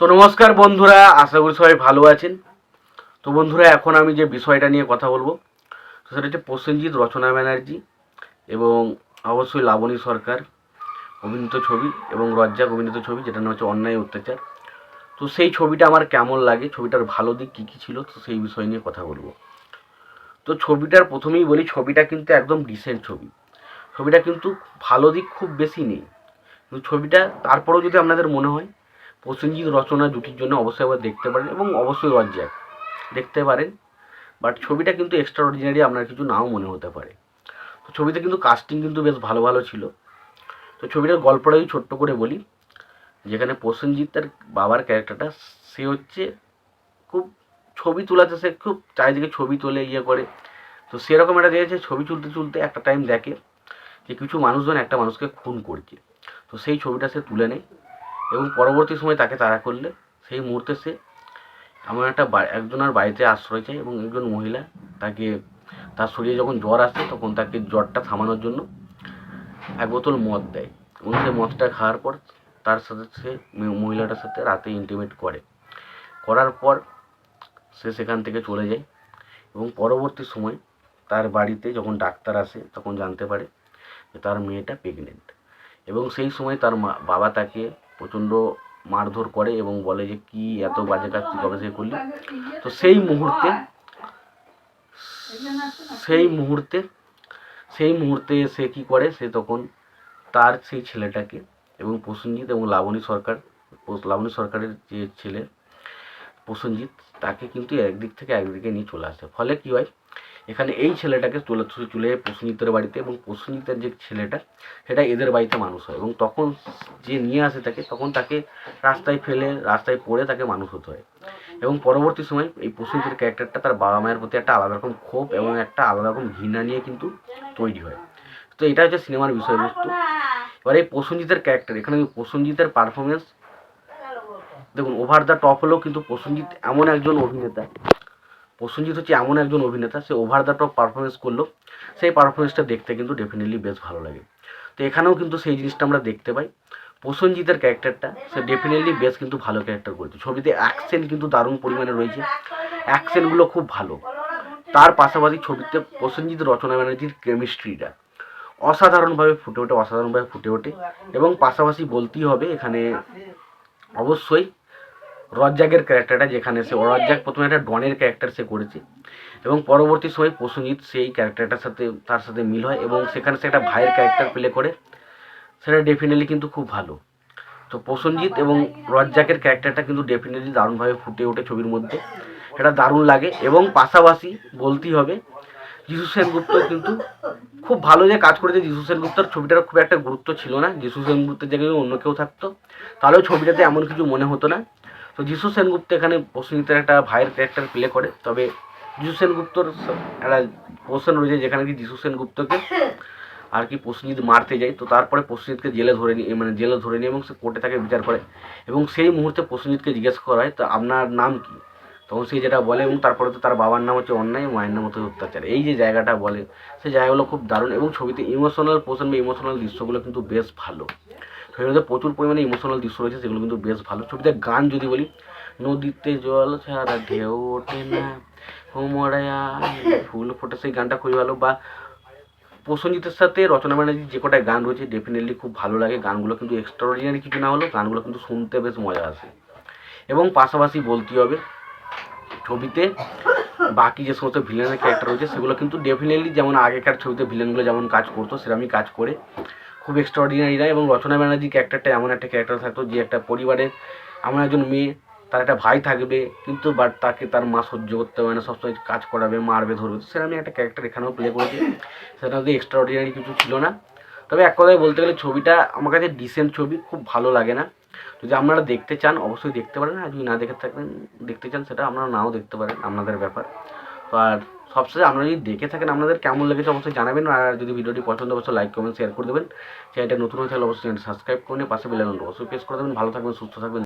তো নমস্কার বন্ধুরা, আশা করি সবাই ভালো আছেন। তো বন্ধুরা, এখন আমি যে বিষয়টা নিয়ে কথা বলব সেটা হচ্ছে প্রসেনজিৎ রচনা ব্যানার্জি এবং অবশ্যই লাবণী সরকার অভিনীত ছবি এবং রজ্জাক অভিনীত ছবি যেটা নাম হচ্ছে অন্যায় অত্যাচার। তো সেই ছবিটা আমার কেমন লাগে, ছবিটার ভালো দিক কী কী ছিল, তো সেই বিষয় নিয়ে কথা বলব। তো ছবিটার প্রথমেই বলি, ছবিটা কিন্তু একদম ডিসেন্ট ছবি। ছবিটা কিন্তু ভালো দিক খুব বেশি নেই। কিন্তু ছবিটা, তারপরেও যদি আপনাদের মনে হয় প্রসেনজিৎ রচনা জুটির জন্য অবশ্যই আবার দেখতে পারেন এবং অবশ্যই রজ্জাক দেখতে পারেন। বাট ছবিটা কিন্তু এক্সট্রা অর্ডিনারি আপনার কিছু নাও মনে হতে পারে। তো ছবিতে কিন্তু কাস্টিং কিন্তু বেশ ভালো ভালো ছিল। তো ছবিটার গল্পটা যদি ছোট্ট করে বলি, যেখানে প্রসেনজিৎ তার বাবার ক্যারেক্টারটা সে হচ্ছে খুব ছবি তোলাতে, সে খুব চারিদিকে ছবি তোলে ইয়ে করে। তো সেরকম একটা দেখেছে ছবি তুলতে তুলতে একটা টাইম দেখে যে কিছু মানুষজন একটা মানুষকে খুন করছে। তো সেই ছবিটা সে তুলে নেয়। এবং পরবর্তী সময় তাকে তাড়া করলে, সেই মুহূর্তে সে এমন একটা একজনের বাড়িতে আশ্রয় চায় এবং একজন মহিলা তাকে, তার শরীরে যখন জ্বর আসে তখন তাকে জ্বরটা থামানোর জন্য এক বোতল মদ দেয় এবং সেই মদটা খাওয়ার পর তার সাথে সে মহিলাটার সাথে রাতে ইন্টিমেট করে। করার পর সে সেখান থেকে চলে যায় এবং পরবর্তী সময় তার বাড়িতে যখন ডাক্তার আসে তখন জানতে পারে যে তার মেয়েটা প্রেগনেন্ট এবং সেই সময় তার মা, বাবা তাকে প্রচণ্ড মারধর করে এবং বলে যে কি এত বাজে কাজ, তুই কবে থেকে করলি? তো সেই মুহূর্তে সেই মুহূর্তে সেই মুহূর্তে সে কি করে? সে তখন তার সেই ছেলেটাকে এবং প্রসেনজিৎ এবং লাবণী সরকার লাবণী সরকারের যে ছেলে প্রসেনজিৎ, তাকে কিন্তু একদিক থেকে একদিকে নিয়ে চলে আসে। ফলে কি হয়? এখানে এই ছেলেটাকে চলে চলে যায় প্রসেনজিতের বাড়িতে এবং প্রসেনজিতের যে ছেলেটা, সেটা এদের বাড়িতে মানুষ হয় এবং তখন যে নিয়ে আসে তাকে, তখন তাকে রাস্তায় ফেলে, রাস্তায় পড়ে তাকে মানুষ হতে হয়। এবং পরবর্তী সময় এই প্রসেনজিতের ক্যারেক্টারটা তার বাবা মায়ের প্রতি একটা আলাদা রকম ক্ষোভ এবং একটা আলাদা রকম ঘৃণা নিয়ে কিন্তু তৈরি হয়। তো এটা হচ্ছে সিনেমার বিষয়বস্তু। এবার এই প্রসেনজিতের ক্যারেক্টার এখানে প্রসেনজিতের পারফরমেন্স দেখুন ওভার দ্য টপ হলেও কিন্তু প্রসেনজিৎ এমন একজন অভিনেতা প্রসেনজিৎ হচ্ছে এমন একজন অভিনেতা, সে ওভার দ্য টপ পারফরমেন্স করল। সেই পারফরমেন্সটা দেখতে কিন্তু ডেফিনেটলি বেশ ভালো লাগে। তো এখানেও কিন্তু সেই জিনিসটা আমরা দেখতে পাই। প্রসেনজিতের ক্যারেক্টারটা সে ডেফিনেটলি বেশ কিন্তু ভালো ক্যারেক্টার করেছে। ছবিতে অ্যাকশন কিন্তু দারুণ পরিমাণে রয়েছে। অ্যাকশনগুলো খুব ভালো। তার পাশাপাশি ছবিতে প্রসেনজিৎ রচনা ব্যানার্জির কেমিস্ট্রিটা অসাধারণভাবে ফুটে ওঠে, অসাধারণভাবে ফুটে ওঠে। এবং পাশাপাশি বলতেই হবে, এখানে অবশ্যই রজ্জাকের ক্যারেক্টারটা যেখানে সে রজ্জাক প্রথমে একটা ডনের ক্যারেক্টার সে করেছে। এবং পরবর্তী সময় প্রসেনজিৎ সেই ক্যারেক্টারটার সাথে, তার সাথে মিল হয় এবং সেখানে সে একটা ভাইয়ের ক্যারেক্টার প্লে করে। সেটা ডেফিনেটলি কিন্তু খুব ভালো। তো প্রসেনজিৎ এবং রজ্জাকের ক্যারেক্টারটা কিন্তু ডেফিনেটলি দারুণভাবে ফুটে ওঠে ছবির মধ্যে। এটা দারুণ লাগে এবং পাশাপাশি বলতেই হবে, যিশু সেনগুপ্ত কিন্তু খুব ভালো যে কাজ করেছে। যিশু সেনগুপ্তর ছবিটার খুব একটা গুরুত্ব ছিল না। যিশু সেনগুপ্তের জায়গায় অন্য কেউ থাকতো। তাহলেও ছবিটাতে এমন কিছু মনে হতো না। তো যিশু সেনগুপ্ত এখানে প্রসেনজিতের একটা ভাইয়ের ক্যারেক্টার প্লে করে। তবে যিশু সেনগুপ্তর একটা পোর্শন রয়েছে যেখানে কি যিশু সেনগুপ্তকে আর কি প্রসেনজিৎ মারতে যায়। তো তারপরে প্রসেনজিৎকে জেলে ধরে নিয়ে মানে জেলে ধরে নিয়ে এবং সে কোর্টে তাকে বিচার করে এবং সেই মুহূর্তে প্রসেনজিৎকে জিজ্ঞেস করা হয়, তো আপনার নাম কি? তখন সে যেটা বলে এবং তারপরে তো তার বাবার নাম হচ্ছে অন্যায় মায়ের নাম হচ্ছে অত্যাচার। এই যে জায়গাটা বলে সেই জায়গাগুলো খুব দারুণ এবং ছবিতে ইমোশনাল পোর্শন বা ইমোশনাল দৃশ্যগুলো কিন্তু বেশ ভালো। মধ্যে প্রচুর পরিমাণে ইমোশনাল দৃশ্য রয়েছে, সেগুলো কিন্তু বেশ ভালো। ছবিতে গান যদি বলি, নদীতে জল ছাড়া ঢেউ ওঠে না হোমরায়া ফুল ফোটে। সেই গানটা খুবই ভালো। বা প্রসেনজিতের সাথে রচনা ব্যানার্জির যে কটা গান রয়েছে ডেফিনেটলি খুব ভালো লাগে। গানগুলো কিন্তু এক্সট্রাঅর্ডিনারি কিছু না হলেও গানগুলো কিন্তু শুনতে বেশ মজা আসে। এবং পাশাপাশি বলতে হবে, ছবিতে বাকি যে সমস্ত ভিলেনের ক্যারেক্টার রয়েছে, সেগুলো কিন্তু ডেফিনেটলি যেমন আগেকার ছবিতে ভিলেনগুলো যেমন কাজ করতো সেরকমই কাজ করে। খুব এক্সট্রাঅর্ডিনারি না এবং রচনা ব্যানার্জি ক্যারেক্টারটা এমন একটা ক্যারেক্টার থাকতো যে একটা পরিবারের এমন একজন মেয়ে, তার একটা ভাই থাকবে, কিন্তু বাট তাকে তার মা সহ্য করতে পারে না, সবসময় কাজ করাবে, মারবে, ধরবে। তো সেরকমই একটা ক্যারেক্টার এখানেও প্লে করেছে। সেটা মধ্যে এক্সট্রাঅর্ডিনারি কিছু ছিল না। তবে এক কথায় বলতে গেলে ছবিটা আমার কাছে ডিসেন্ট ছবি, খুব ভালো লাগে না। যদি আপনারা দেখতে চান, অবশ্যই দেখতে পারেন। আর যদি না দেখে থাকেন, দেখতে চান, সেটা আপনারা নাও দেখতে পারেন, আপনাদের ব্যাপার। তো আর সবশেষে আপনারা যদি দেখে থাকেন আপনাদের কেমন লেগেছে, অবশ্যই জানাবেন। আর যদি ভিডিওটি পছন্দ অবশ্যই লাইক কমেন্ট শেয়ার করে দেবেন। চ্যানেলটা নতুন হয়ে থাকলে অবশ্যই সাবস্ক্রাইব করে নিয়ে পাশে বেলাইকনটা অবশ্যই প্রেস করে দেবেন। ভালো থাকবেন, সুস্থ থাকবেন।